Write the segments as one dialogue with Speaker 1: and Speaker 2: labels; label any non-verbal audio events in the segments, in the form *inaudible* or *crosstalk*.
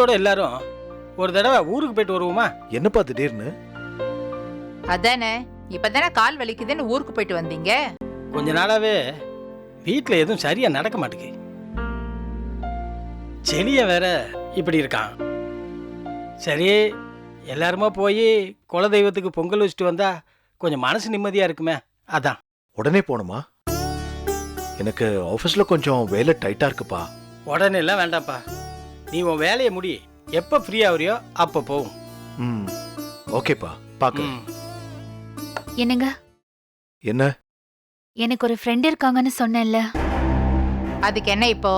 Speaker 1: குடும்பத்தோட எல்லாரும் ஒரு தடவை ஊருக்கு போயிட்டு வருவோமா?
Speaker 2: என்னப்பா திடீர்னு?
Speaker 3: அதானே இப்பதானே கால் வலிக்குதுன்னு ஊருக்கு போயிட்டு வந்தீங்க?
Speaker 1: கொஞ்ச நாளாவே வீட்டில் எதுவும் சரியா நடக்க மாட்டேங்குது. செடிய வேற இப்படி இருக்கான். சரி எல்லாருமா போய் குலதெய்வத்துக்கு பொங்கல் வச்சுட்டு வந்தா கொஞ்சம் மனசு நிம்மதியா இருக்குமே அதான்.
Speaker 2: உடனே போகணுமா? எனக்கு ஆஃபீஸ்ல கொஞ்சம் வேலை டைட்டா இருக்குப்பா.
Speaker 1: உடனே எல்லாம் வேண்டாம்ப்பா. நீ உன் வேலையை முடி. எப்போ ஃப்ரீ ஆகுறியோ அப்போ போகும்
Speaker 2: ம். ஓகேப்பா பார்க்கலாம்
Speaker 1: ம்.
Speaker 4: என்னங்க?
Speaker 2: என்ன?
Speaker 4: எனக்கு ஒரு ஃப்ரெண்ட் இருக்காங்கன்னு சொன்னேன்ல.
Speaker 3: அதுக்கு என்ன இப்போ?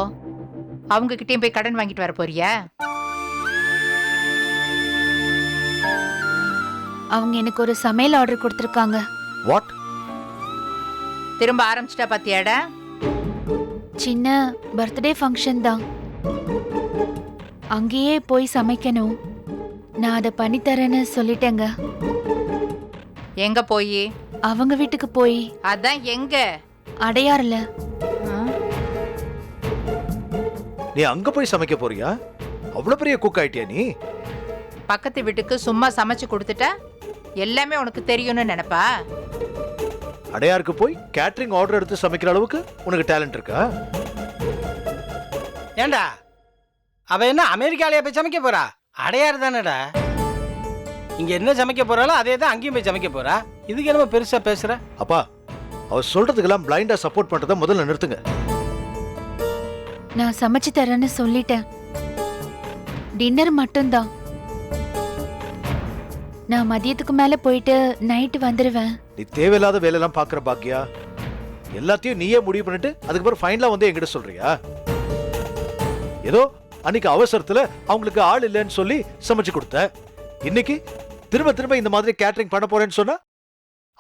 Speaker 3: அவங்க கிட்டயும் போய் கடன் வாங்கிட்டு வர போறியா?
Speaker 4: அவங்க எனக்கு ஒரு சமையல் ஆர்டர் கொடுத்துருக்காங்க.
Speaker 2: வாட்
Speaker 3: திரும்ப ஆரம்பிச்சிட்டா பாத்தியாடா?
Speaker 4: சின்ன பர்த்டே ஃபங்க்ஷன் தான். அங்கேயே போய் சமைக்கணும். நான் அதை பண்ணித்தரேன்னு சொல்லிட்டேங்க.
Speaker 3: எங்க போய்?
Speaker 4: அவங்க வீட்டுக்கு போய்.
Speaker 3: அதான் எங்க?
Speaker 4: அடையாறுல?
Speaker 2: நீ அங்க போய் சமைக்க போறியா? அவ்வளவு பெரிய குக் ஆயிட்டியா நீ?
Speaker 3: பக்கத்து வீட்டுக்கு சும்மா சமைச்சு கொடுத்துட்டா எல்லாமே உனக்கு தெரியும்னு நினைப்பா?
Speaker 2: அடையாருக்கு போய் கேட்டரிங் ஆர்டர் எடுத்து சமைக்கிற அளவுக்கு உனக்கு டேலண்ட் இருக்கா?
Speaker 1: ஏண்டா? அவ என்ன அமெரிக்காலயா போய் சமைக்க போறா? அடையாறு தானேடா. இங்க என்ன சமைக்க போறாளோ அதே தான் அங்கேயும் போய் சமைக்க போறா. இதுக்கு என்னமோ பெருசா பேசுற?
Speaker 2: அப்பா அவ சொல்றதுக்கெல்லாம் பிளைண்டா சப்போர்ட் பண்றத முதல்ல நிறுத்துங்க.
Speaker 4: நான் சமைச்சு தரேன்னு சொல்லிட்டேன். டின்னர் மட்டும்தான். நான் மதியத்துக்கு மேல போயிட்டு நைட்டு வந்துடுவேன்
Speaker 2: நீ தேவையில்லாத வேலையெல்லாம் பாக்குற பாக்கியா? எல்லாத்தையும் நீயே முடிவு பண்ணிட்டு அதுக்கப்புறம் ஃபைனலா வந்து என்கிட்ட சொல்றியா? ஏதோ அன்னைக்கு அவசரத்துல அவங்களுக்கு ஆள் இல்லைன்னு சொல்லி சமைச்சு கொடுத்த. இன்னைக்கு திரும்ப திரும்ப இந்த மாதிரி கேட்டரிங் பண்ண போறேன்னு சொன்னா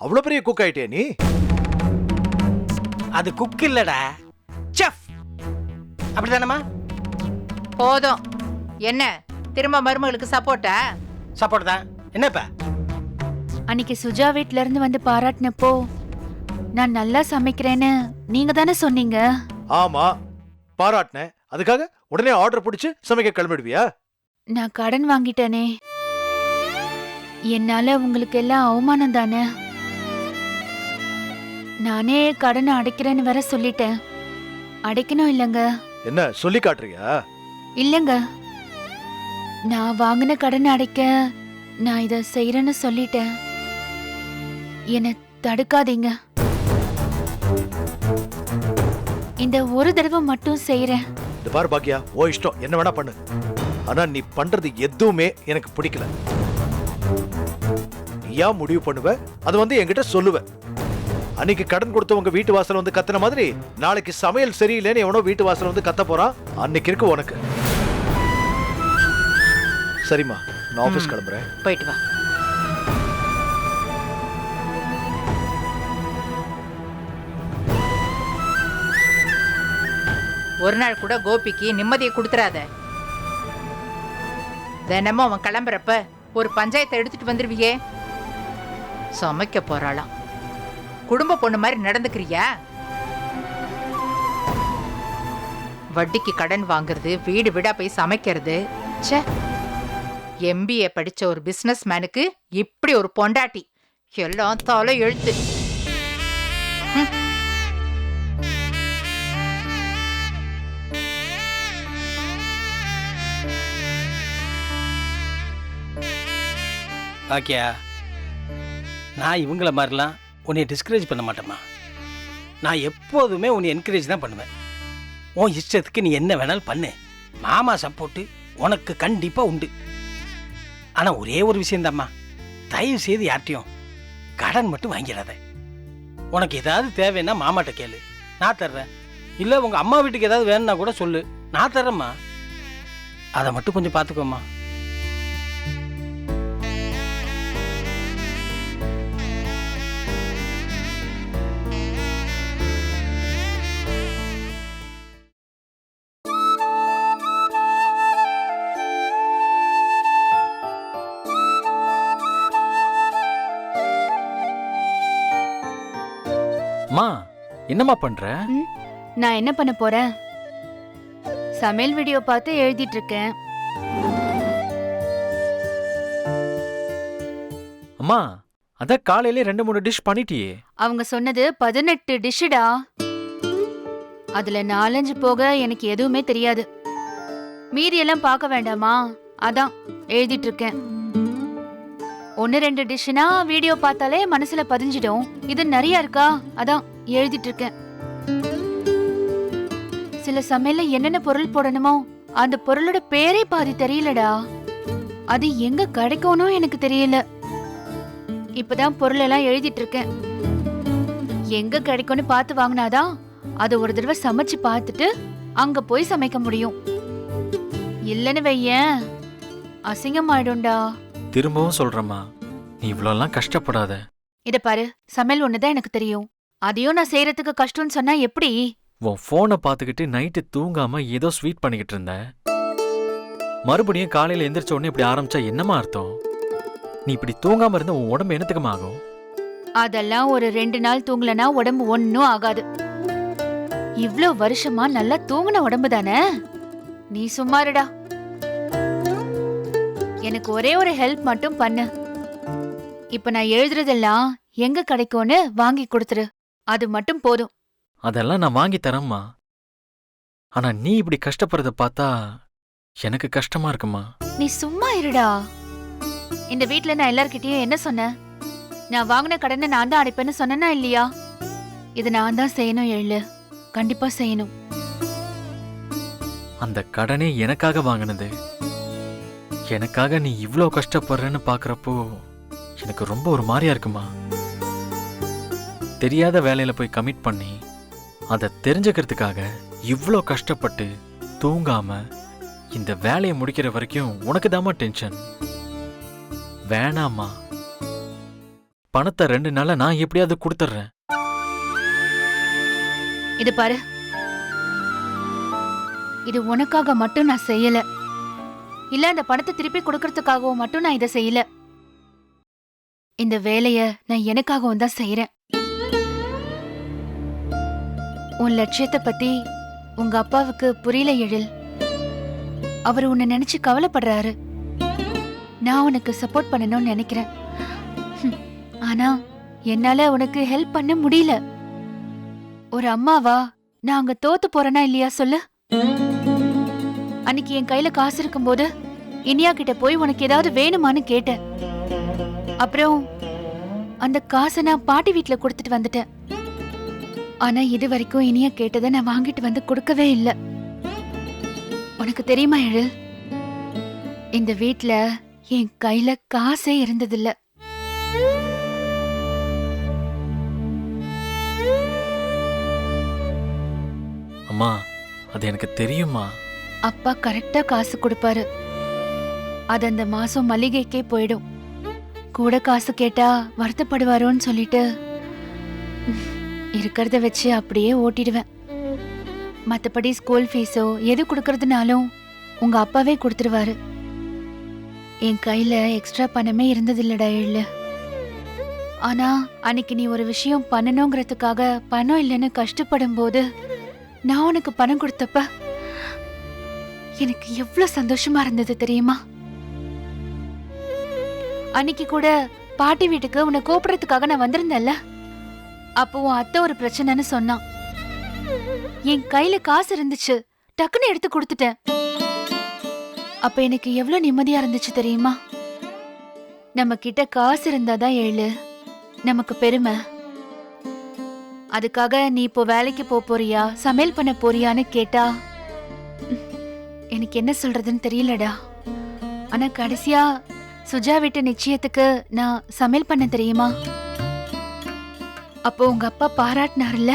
Speaker 2: அவ்வளவு பெரிய குக் ஆயிட்டியா நீ?
Speaker 1: அது குக் இல்லடா. செஃப் அப்படிதானம்மா?
Speaker 3: போதும். என்ன திரும்ப மருமகளுக்கு சப்போர்ட்டா
Speaker 1: சப்போர்ட் தான். என்னப்பா
Speaker 4: அன்னைக்கு சுஜா வீட்ல இருந்து வந்து பாராட்டினப்போ நான் நல்லா சமைக்கிறேன்னு நீங்க தானே சொன்னீங்க?
Speaker 2: ஆமா பாராட்டினேன். அதுக்காக உடனே ஆர்டர் பிடிச்சு சமைக்க கிளம்பிடுவியா?
Speaker 4: நான் கடன் வாங்கிட்டேனே. என்னால உங்களுக்கு எல்லாம் அவமானம் தானே? நானே கடனை அடைக்கிறேன்னு வேற சொல்லிட்டேன். அடைக்கணும் இல்லைங்க.
Speaker 2: என்ன சொல்லி காட்டுறியா?
Speaker 4: இல்லைங்க. நான் வாங்கின கடனை அடைக்க நான் இத செய்யறேன்னு சொல்லிட்டேன். என்னை தடுக்காதீங்க. இந்த ஒரு தடவை மட்டும் செய்யறேன்
Speaker 2: இந்த பாரு பாக்கியா ஓ இஷ்டம். என்ன வேணா பண்ணு. ஆனா நீ பண்றது எதுவுமே எனக்கு பிடிக்கல. நீயா முடிவு பண்ணுவ அது வந்து என்கிட்ட சொல்லுவ. அன்னைக்கு கடன் கொடுத்தவங்க வீட்டு வாசல் வந்து கத்துன மாதிரி நாளைக்கு சமையல் சரியில்லைன்னு எவனோ வீட்டு வாசல் வந்து கத்த போறான். அன்னைக்கு இருக்கு உனக்கு. சரிம்மா நான் ஆபீஸ்
Speaker 3: ம்.
Speaker 2: கிளம்புறேன்.
Speaker 3: போயிட்டு வா. ஒரு நாள் கூட கோபிக்கு நிம்மதியை கொடுத்துறாத. தினமும் அவன் கிளம்புறப்ப ஒரு பஞ்சாயத்தை எடுத்துட்டு வந்துடுவியே சமைக்க போறாளாம். குடும்ப பொண்ணு மாதிரி நடந்துக்கிறியா? வட்டிக்கு கடன் வாங்குறது வீடு வீடா போய் சமைக்கிறது. ச்சே. எம்பிஏ படிச்ச ஒரு பிசினஸ் மேனுக்கு இப்படி ஒரு பொண்டாட்டி. எல்லாம் தலை எழுத்து.
Speaker 1: பாக்கியா நான் இவங்கள மாதிரிலாம் உன்னை டிஸ்கரேஜ் பண்ண மாட்டேம்மா. நான் எப்போதுமே உன்னை என்கரேஜ் தான் பண்ணுவேன். உன் இஷ்டத்துக்கு நீ என்ன வேணாலும் பண்ணு. மாமா சப்போர்ட்டு உனக்கு கண்டிப்பாக உண்டு. ஆனால் ஒரே ஒரு விஷயந்தாம்மா தயவு செய்து யார்ட்டையும் கடன் மட்டும் வாங்கிடாத. உனக்கு ஏதாவது தேவைன்னா மாமாட்ட கேளு. நான் தர்றேன். இல்லை உங்கள் அம்மா வீட்டுக்கு ஏதாவது வேணும்னா கூட சொல்லு. நான் தர்றேம்மா. அதை மட்டும் கொஞ்சம் பார்த்துக்கோம்மா
Speaker 5: என்னம்மா பண்ற?
Speaker 4: நான் என்ன பண்ண போறேன்? சமையல் வீடியோ பார்த்து எழுதிட்டு இருக்கேன்.
Speaker 5: அம்மா அதான் காலையிலே ரெண்டு மூணு டிஷ் பண்ணிட்டியே.
Speaker 4: அவங்க சொன்னது பதினெட்டு டிஷ்ஷுடா அதுல நாலஞ்சு போக எனக்கு எதுவுமே தெரியாது. மீதி எல்லாம் பார்க்க வேண்டாமா? அதான் எழுதிட்டு இருக்கேன். ஒன்னு ரெண்டு டிஷ்னா வீடியோ பார்த்தாலே மனசுல பதிஞ்சிடும். இது நிறைய இருக்கா? அதான். எழுதிட்டு இருக்கேன் சில சமையல்ல என்னென்ன பொருள் போடணுமோ அந்த பொருளோட பேரே பாதி தெரியலடா. அது எங்க கிடைக்கும்னு எனக்கு தெரியல. இப்பதான் பொருள் எல்லாம் எழுதிட்டு இருக்கேன் எங்க கிடைக்கும்னு பார்த்து வாங்கினாதான் அதை ஒரு தடவை சமைச்சு பார்த்துட்டு அங்க போய் சமைக்க முடியும். இல்லன்னு வையேன். அசிங்கமாயிடும்டா.
Speaker 5: திரும்பவும் சொல்றேம்மா. நீ இவ்வளோலாம் கஷ்டப்படாத.
Speaker 4: இத பாரு சமையல் ஒண்ணுதான் எனக்கு தெரியும். அதையும் நான் செய்யறதுக்கு கஷ்டம்னு சொன்னா எப்படி?
Speaker 5: உன் ஃபோனை பார்த்துக்கிட்டு நைட்டு தூங்காம ஏதோ ஸ்வீட் பண்ணிக்கிட்டு இருந்த. மறுபடியும் காலையில எந்திரிச்ச உடனே இப்படி ஆரம்பிச்சா என்னமா அர்த்தம்? நீ இப்படி தூங்காம இருந்தா உன் உடம்பு என்னத்துக்குமா ஆகும்?
Speaker 4: அதெல்லாம் ஒரு ரெண்டு நாள் தூங்கலனா உடம்பு ஒன்னும் ஆகாது. இவ்ளோ வருஷமா நல்லா தூங்குன உடம்பு தானே? நீ சும்மாருடா எனக்கு ஒரே ஒரு ஹெல்ப் மட்டும் பண்ணு. இப்ப நான் எழுதுறதெல்லாம் எங்க கிடைக்கும்னு வாங்கி கொடுத்துரு. அது மட்டும் போதும்.
Speaker 5: அதெல்லாம் நான் வாங்கி தரேம்மா. ஆனா நீ இப்படி கஷ்டப்படுறத பார்த்தா எனக்கு கஷ்டமா இருக்குமா?
Speaker 4: நீ சும்மா இருடா. இந்த வீட்ல நான் எல்லார்கிட்டயும் என்ன சொன்னேன் நான் வாங்கின கடனை நான் தான் அடைப்பேன்னு சொன்னேனா இல்லையா? இது நான் தான் செய்யணும் எழு. கண்டிப்பா செய்யணும்.
Speaker 5: அந்த கடனே எனக்காக வாங்கினது. எனக்காக நீ இவ்ளோ கஷ்டப்படுறேன்னு பார்க்கறப்போ எனக்கு ரொம்ப ஒரு மாதிரியா இருக்குமா? தெரியாத வேலையில போய் கமிட் பண்ணி அதை தெரிஞ்சுக்கிறதுக்காக இவ்ளோ கஷ்டப்பட்டு தூங்காம இந்த வேலையை முடிக்கிற வரைக்கும் உனக்கு தாம்மா டென்ஷன் வேணாமா பணத்தை ரெண்டு நாள்ல நான் எப்படியாவது கொடுத்துட்றேன்.
Speaker 4: இது பாரு. இது உனக்காக மட்டும் நான் செய்யல. இல்ல அந்த பணத்தை திருப்பி கொடுக்கறதுக்காகவும் மட்டும் நான் இதை செய்யல. இந்த வேலைய நான் எனக்காகவும் தான் செய்யறேன் உன் லட்சியத்தை பத்தி உங்க அப்பாவுக்கு புரியல எழில். அவர் உன்னை நினைச்சு கவலைப்படுறாரு. நான் உனக்கு சப்போர்ட் பண்ணணும்னு நினைக்கிறேன். ஆனா என்னால உனக்கு ஹெல்ப் பண்ண முடியல. ஒரு அம்மாவா? நான் அங்க தோத்து போறேனா இல்லையா சொல்லு. அன்னைக்கு என் கையில காசு இருக்கும்போது இனியா கிட்ட போய் உனக்கு ஏதாவது வேணுமான்னு கேட்டேன். அப்புறம் அந்த காசை நான் பாட்டி வீட்டுல கொடுத்துட்டு வந்துட்டேன். ஆனா இது வரைக்கும் இனியா கேட்டதை நான் வாங்கிட்டு வந்து கொடுக்கவே இல்ல. உனக்கு தெரியுமா எழில் இந்த வீட்ல என் கையில காசே இருந்ததில்ல.
Speaker 5: அம்மா அது எனக்கு தெரியுமா
Speaker 4: அப்பா கரெக்டா காசு கொடுப்பாரு. அது அந்த மாசம் மளிகைக்கே போயிடும். கூட காசு கேட்டா வருத்தப்படுவாரோன்னு சொல்லிட்டு இருக்கிறத வச்சு அப்படியே ஓட்டிடுவேன். மற்றபடி ஸ்கூல் ஃபீஸோ எது கொடுக்கறதுனாலும் உங்க அப்பாவே கொடுத்துருவாரு. என் கையில எக்ஸ்ட்ரா பணமே இருந்ததில்லடா எள்ளு ஆனா அன்னைக்கு நீ ஒரு விஷயம் பண்ணணுங்கிறதுக்காக பணம் இல்லைன்னு கஷ்டப்படும் போது நான் உனக்கு பணம் கொடுத்தப்ப எனக்கு எவ்வளவு சந்தோஷமா இருந்தது தெரியுமா? அன்னைக்கு கூட பாட்டி வீட்டுக்கு உன்னை கூப்பிடுறதுக்காக நான் வந்திருந்தேன்ல. அப்போ உன் அத்தை ஒரு பிரச்சனைன்னு சொன்னான் என் கையில காசு இருந்துச்சு டக்குன்னு எடுத்து கொடுத்துட்டேன். அப்ப எனக்கு எவ்வளவு நிம்மதியா இருந்துச்சு தெரியுமா? நம்ம கிட்ட காசு இருந்தாதான் ஏழு. நமக்கு பெருமை. அதுக்காக நீ இப்போ வேலைக்கு போப் போறியா சமையல் பண்ண போறியான்னு கேட்டா எனக்கு என்ன சொல்றதுன்னு தெரியலடா. ஆனா கடைசியா சுஜா வீட்டு நிச்சயத்துக்கு நான் சமையல் பண்ண தெரியுமா? அப்போ உங்க அப்பா பாராட்டினார்ல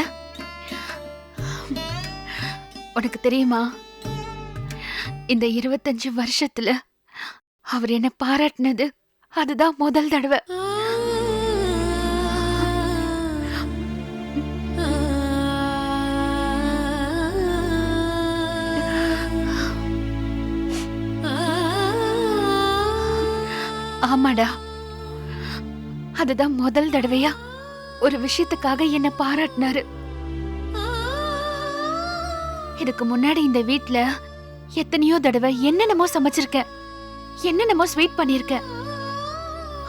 Speaker 4: உனக்கு தெரியுமா? இந்த இருபத்தஞ்சு வருஷத்துல அவர் என்ன பாராட்டினது அதுதான் முதல் தடவை. ஆமாடா. அதுதான் முதல் தடவையா? ஒரு விஷயத்துக்காக என்ன பாராட்டினாரு. இதுக்கு முன்னாடி இந்த வீட்ல எத்தனையோ தடவை என்னென்னமோ சமைச்சிருக்கேன். என்னென்னமோ ஸ்வீட் பண்ணிருக்கேன்.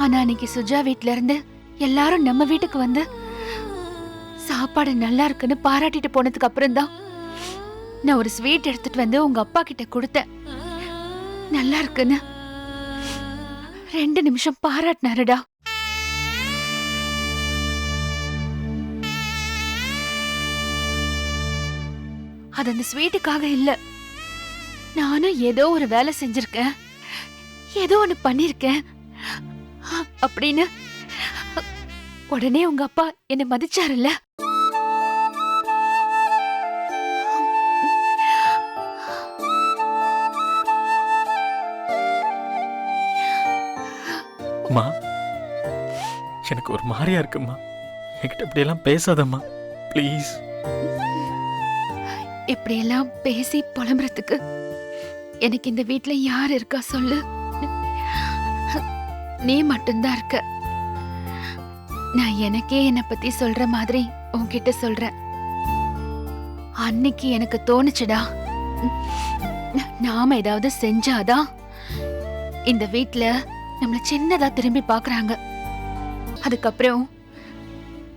Speaker 4: ஆனா அன்னைக்கு சுஜா வீட்ல இருந்து எல்லாரும் நம்ம வீட்டுக்கு வந்து சாப்பாடு நல்லா இருக்குன்னு பாராட்டிட்டு போனதுக்கு அப்புறம் தான் நான் ஒரு ஸ்வீட் எடுத்துட்டு வந்து உங்க அப்பா கிட்ட கொடுத்தேன். நல்லா இருக்குன்னு. ரெண்டு நிமிஷம் பாராட்டினாருடா. அது அந்த ஸ்வீட்டுக்காக இல்ல. நானும் ஏதோ ஒரு வேலை செஞ்சிருக்கேன். ஏதோ ஒண்ணு பண்ணிருக்கேன். அப்படின்னு உடனே உங்க அப்பா என்னை மதிச்சாருல்ல.
Speaker 5: அம்மா எனக்கு ஒரு மாதிரியா இருக்குமா என்கிட்ட இப்படியெல்லாம் பேசாதம்மா. ப்ளீஸ்
Speaker 4: இப்படியெல்லாம் பேசி புலம்புறதுக்கு எனக்கு இந்த வீட்ல யார் இருக்கா சொல்லு. நீ மட்டும்தான் இருக்க. நான் எனக்கே என்னை பத்தி சொல்ற மாதிரி உன்கிட்ட சொல்றேன். அன்னைக்கு எனக்கு தோணுச்சுடா. நாம ஏதாவது செஞ்சாதான் இந்த வீட்ல நம்மள சின்னதா திரும்பி பாக்குறாங்க. அதுக்கப்புறம்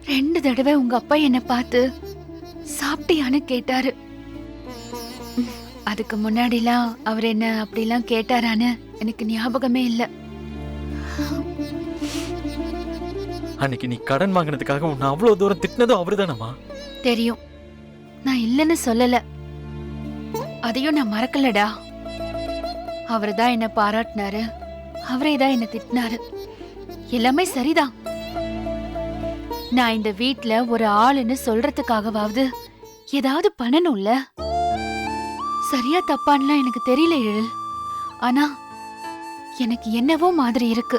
Speaker 4: ரெண்டு தடவை உங்க அப்பா என்ன பார்த்து சாப்பிட்டியான்னு கேட்டாரு. அதுக்கு முன்னாடிலாம் அவர் என்ன அப்படிலாம் கேட்டாரான்னு எனக்கு ஞாபகமே இல்ல.
Speaker 5: அன்னைக்கு நீ கடன் வாங்கினதுக்காக உன்னை அவ்வளவு தூரம் திட்டினதும் அவருதானம்மா?
Speaker 4: தெரியும். நான் இல்லைன்னு சொல்லல. அதையும் நான் மறக்கலடா. அவர் தான் என்ன பாராட்டினாரு. அவரே தான் என்ன திட்டினாரு. எல்லாமே சரிதான். நான் இந்த வீட்ல ஒரு ஆளுன்னு சொல்றதுக்காகவாவது ஏதாவது பண்ணணும்ல? சரியா தப்பான்லாம் எனக்கு தெரியல எழில் ஆனா எனக்கு என்னவோ மாதிரி இருக்கு.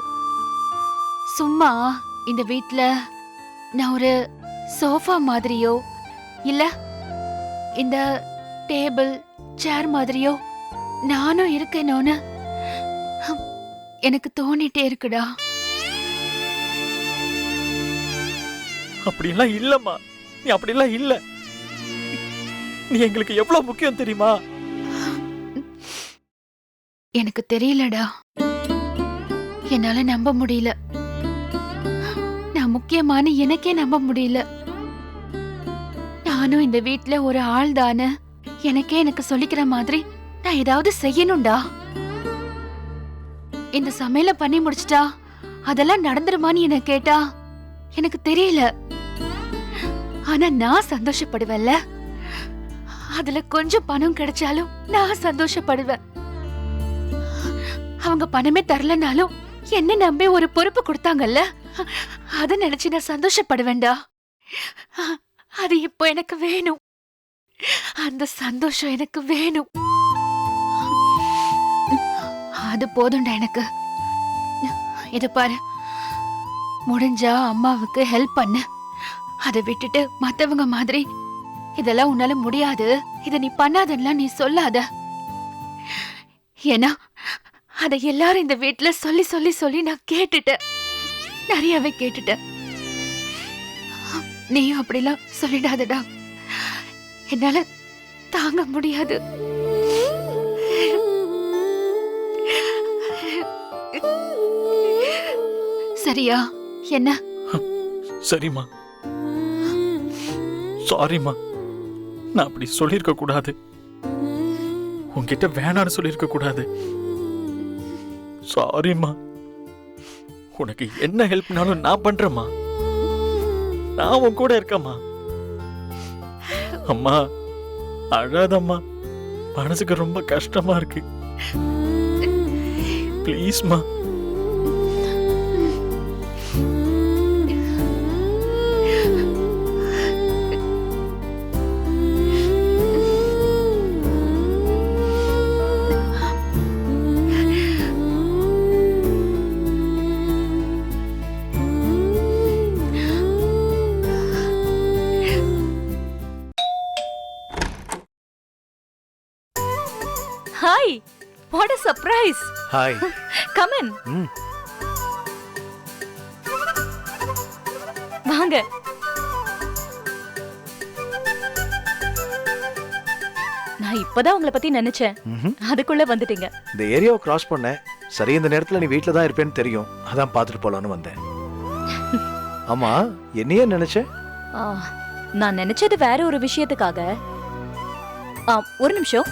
Speaker 4: சும்மா இந்த வீட்ல நான் ஒரு சோஃபா மாதிரியோ இல்ல இந்த டேபிள் சேர் மாதிரியோ நானும் இருக்கேனோன்னு ஹம், எனக்கு தோணிட்டே இருக்குடா.
Speaker 5: அப்படிலாம் இல்லம்மா. நீ அப்படிலாம் இல்ல. நீ எங்களுக்கு எவ்வளவு முக்கியம் தெரியுமா?
Speaker 4: எனக்கு தெரியலடா. என்னால நம்ப முடியல. நான் முக்கியமான எனக்கே நம்ப முடியல. நானும் இந்த வீட்ல ஒரு ஆள் தானே. எனக்கே எனக்கு சொல்லிக்கிற மாதிரி நான் ஏதாவது செய்யணும்டா. இந்த சமையல பண்ணி முடிச்சிட்டா அதெல்லாம் நடந்துருமான்னு என்ன கேட்டா எனக்கு தெரியல. ஆனா நான் சந்தோஷப்படுவேன்ல. அதுல கொஞ்சம் பணம் கிடைச்சாலும் நான் சந்தோஷப்படுவேன். அவங்க பணமே தரலனாலும் என்ன நம்பி ஒரு பொறுப்பு கொடுத்தாங்கல்ல? அத நினைச்சு நான் சந்தோஷப்படுவேண்டா அது இப்போ எனக்கு வேணும். அந்த சந்தோஷம் எனக்கு வேணும். அது போதும்டா எனக்கு. இது பாரு. முடிஞ்சா அம்மாவுக்கு ஹெல்ப் பண்ணு. அதை விட்டுட்டு மத்தவங்க மாதிரி இதெல்லாம் உன்னால முடியாது. இத நீ பண்ணாதன்னா நீ சொல்லாத. ஏன்னா அதை எல்லாரும் இந்த வீட்டில் சொல்லி சொல்லி சொல்லி நான் கேட்டுட்டேன். நிறையவே கேட்டுட்டேன். நீயும் அப்படிலாம் சொல்லிடாதடா. என்னால தாங்க முடியாது. சரியா? என்ன?
Speaker 5: சரிம்மா. சாரிம்மா நான் அப்படி சொல்லியிருக்க கூடாது. உங்ககிட்ட வேணான்னு சொல்லியிருக்க கூடாது. சாரிம்மா உனக்கு என்ன ஹெல்ப்னாலும் நான் பண்றேம்மா. நான் உன் கூட இருக்கம்மா. அம்மா அழாதம்மா. மனசுக்கு ரொம்ப கஷ்டமா இருக்கு. ப்ளீஸ்மா
Speaker 6: hi what a surprise
Speaker 2: hi
Speaker 6: come in வாங்க. நான் இப்பதான் உங்களை பத்தி நினைச்சேன். அதுக்குள்ள வந்துட்டீங்க.
Speaker 2: இந்த ஏரியாவை கிராஸ் பண்ணேன் சரி இந்த நேரத்துல நீ வீட்ல தான் இருப்பேன்னு தெரியும். அதான் பார்த்துட்டு போலான்னு வந்தேன். *laughs* ஆமா என்னையே நினைச்ச?
Speaker 6: நான் நினைச்சது வேற ஒரு விஷயத்துக்காக. ஒரு நிமிஷம்.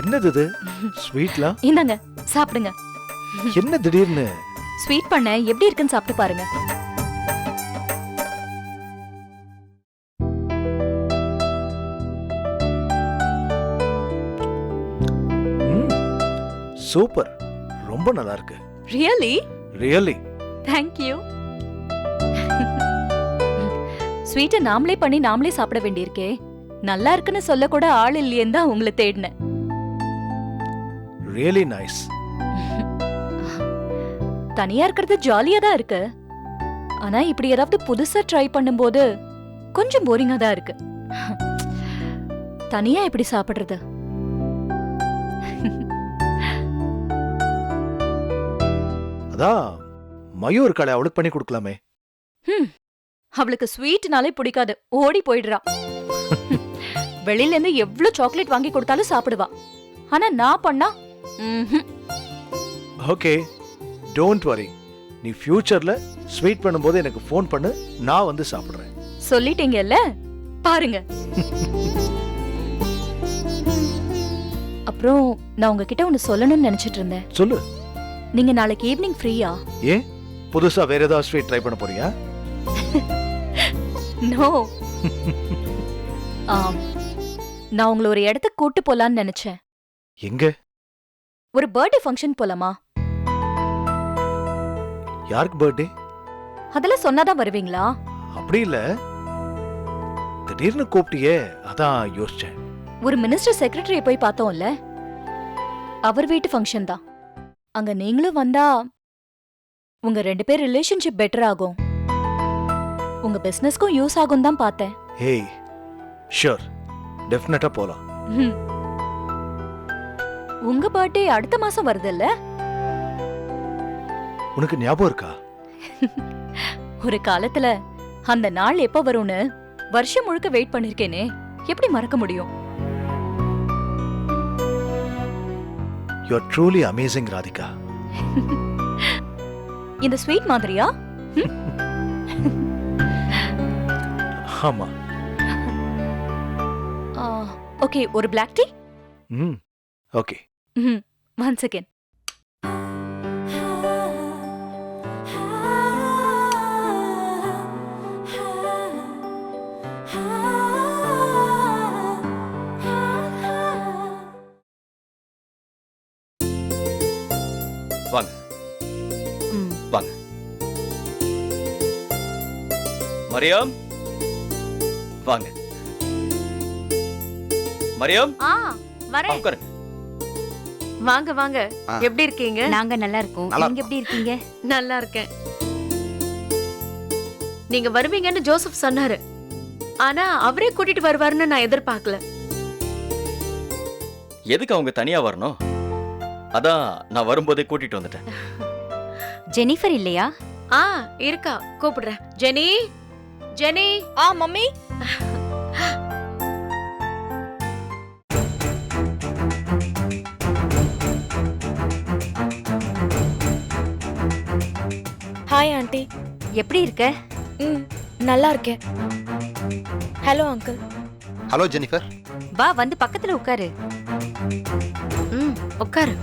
Speaker 2: என்னது இது? ஸ்வீட்லாம்
Speaker 6: இந்தாங்க சாப்பிடுங்க.
Speaker 2: என்ன திடீர்னு?
Speaker 6: ஸ்வீட் பண்ண எப்படி இருக்குன்னு சாப்பிட்டு பாருங்க.
Speaker 2: சூப்பர். ரொம்ப நல்லா இருக்கு
Speaker 6: ரியலி
Speaker 2: ரியலி
Speaker 6: தேங்க்யூ ஸ்வீட்டை நாமளே பண்ணி நாமளே சாப்பிட வேண்டியிருக்கே. நல்லா இருக்குன்னு சொல்ல கூட ஆள் இல்லையேன்னு தான் உங்களை தேடினேன்.
Speaker 2: ரியலி நைஸ்
Speaker 6: தனியா இருக்கிறது ஜாலியா தான் இருக்கு. ஆனா இப்படி ஏதாவது புதுசா ட்ரை பண்ணும்போது கொஞ்சம் போரிங்கா தான் இருக்கு. தனியா எப்படி சாப்பிடுறது?
Speaker 2: அதான் மயூர் கலை அவளுக்கு பண்ணி கொடுக்கலாமே.
Speaker 6: ஹம், அவளுக்கு ஸ்வீட்னாலே பிடிக்காது. ஓடி போயிடுறா. *laughs* வெளியில இருந்து எவ்வளவு சாக்லேட் வாங்கி கொடுத்தாலும் சாப்பிடுவா. ஆனா நான் பண்ணா.
Speaker 2: ஓகே டோன்ட் வரி நீ ஃபியூச்சர்ல ஸ்வீட் பண்ணும்போது எனக்கு ஃபோன் பண்ணு நான் வந்து சாப்பிடுறேன்.
Speaker 6: சொல்லிட்டீங்கல்ல? பாருங்க. அப்புறம் நான் உங்ககிட்ட ஒன்னு சொல்லணும்னு நினைச்சிட்டு இருந்தேன்.
Speaker 2: சொல்லு.
Speaker 6: நீங்க நாளைக்கு ஈவினிங் ஃப்ரீயா
Speaker 2: ஏன்? புதுசா வேற ஏதாவது ஸ்வீட் ட்ரை பண்ண போறியா? *laughs*
Speaker 6: நோ நான் உங்களை ஒரு இடத்துக்கு கூட்டு போலான்னு நினைச்சேன்.
Speaker 2: எங்க?
Speaker 6: ஒரு பர்த்டே ஃபங்க்ஷன் போலாமா?
Speaker 2: யாருக்கு பர்த்டே
Speaker 6: அதெல்லாம் சொன்னாதான் வருவீங்களா?
Speaker 2: அப்படி இல்ல. திடீர்னு கூப்பிட்டியே அதான் யோசிச்சேன்.
Speaker 6: ஒரு மினிஸ்டர் செக்ரட்டரிய போய் பார்த்தோம்ல. அவர் வீட்டு ஃபங்க்ஷன் தான். அங்க நீங்களும் வந்தா உங்க ரெண்டு பேர் ரிலேஷன்ஷிப் பெட்டர் ஆகும். உங்க பிசினஸ்க்கும் யூஸ் ஆகும் தான் பார்த்தேன்.
Speaker 2: ஹேய் ஷூர் டெஃபினட்டா போலாம்.
Speaker 6: ம். உங்க பர்த்டே அடுத்த மாசம் வருதுல்ல?
Speaker 2: உனக்கு ஞாபகம் இருக்கா? *laughs*
Speaker 6: ஒரு காலத்துல அந்த நாள் எப்ப வரும்னு வருஷம் முழுக்க வெயிட் பண்ணிருக்கேனே. எப்படி மறக்க முடியும்?
Speaker 2: You are truly amazing Radhika
Speaker 6: இந்த ஸ்வீட் மாதிரியா? *laughs*
Speaker 2: ஆமா.
Speaker 6: ஓகே ஒரு black tea
Speaker 2: hmm okay
Speaker 6: one second
Speaker 7: வாங்க. வாங்க. மரியம்? வாங்க. மரியம்?
Speaker 8: வரேன்.
Speaker 7: உட்காருங்க.
Speaker 8: வாங்க வாங்க. எப்படி இருக்கீங்க?
Speaker 9: நாங்க நல்லா இருக்கோம். நீங்க எப்படி இருக்கீங்க?
Speaker 8: நல்லா இருக்கேன். நீங்க வருவீங்கன்னு ஜோசப் சொன்னாரு. ஆனா அவரே கூட்டிட்டு வருவாருன்னு நான் எதிர்பார்க்கல.
Speaker 7: எதுக்கு அவங்க தனியா வரணும்? அதான் நான் வரும்போதே கூட்டிட்டு வந்துட்டேன்.
Speaker 9: ஜெனிஃபர் இல்லையா?
Speaker 8: ஆ இருக்கா. கூப்பிடுறேன். ஜெனி? ஜெனி?
Speaker 6: ஆ மம்மி.
Speaker 10: ஹாய் ஆண்டி
Speaker 9: எப்படி இருக்க?
Speaker 10: ம் நல்லா இருக்கேன். ஹலோ அங்கிள்
Speaker 9: ஹலோ ஜெனிஃபர் வா வந்து பக்கத்துல உட்காரு.
Speaker 8: ம் உட்காரு.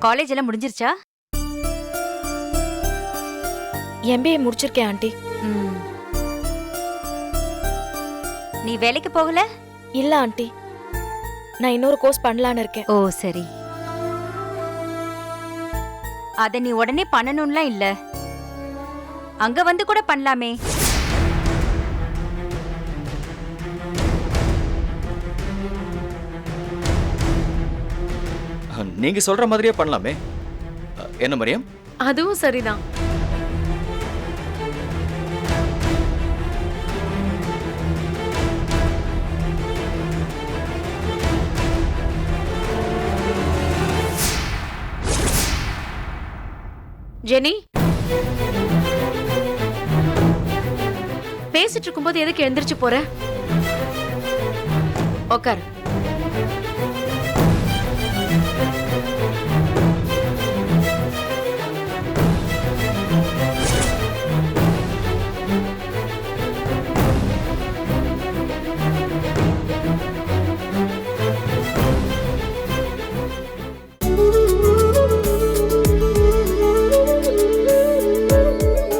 Speaker 9: காலேஜ் எல்லாம் முடிஞ்சிருச்சா?
Speaker 10: எம்பிஏ முடிச்சிருக்கேன் ஆண்டி
Speaker 9: ம். நீ வேலைக்கு போகல?
Speaker 10: இல்ல ஆண்டி. நான் இன்னொரு கோர்ஸ் பண்ணலான்னு இருக்கேன்.
Speaker 9: ஓ சரி. அத நீ உடனே பண்ணணும்லாம் இல்ல. அங்க வந்து கூட பண்ணலாமே.
Speaker 7: நீங்க சொல்ற மாதிரியே பண்ணலாமே. என்ன மரியம்?
Speaker 8: அதுவும் சரிதான். ஜெனி? பேசிட்டு இருக்கும்போது எதுக்கு எந்திரிச்சு போற? உக்கார்.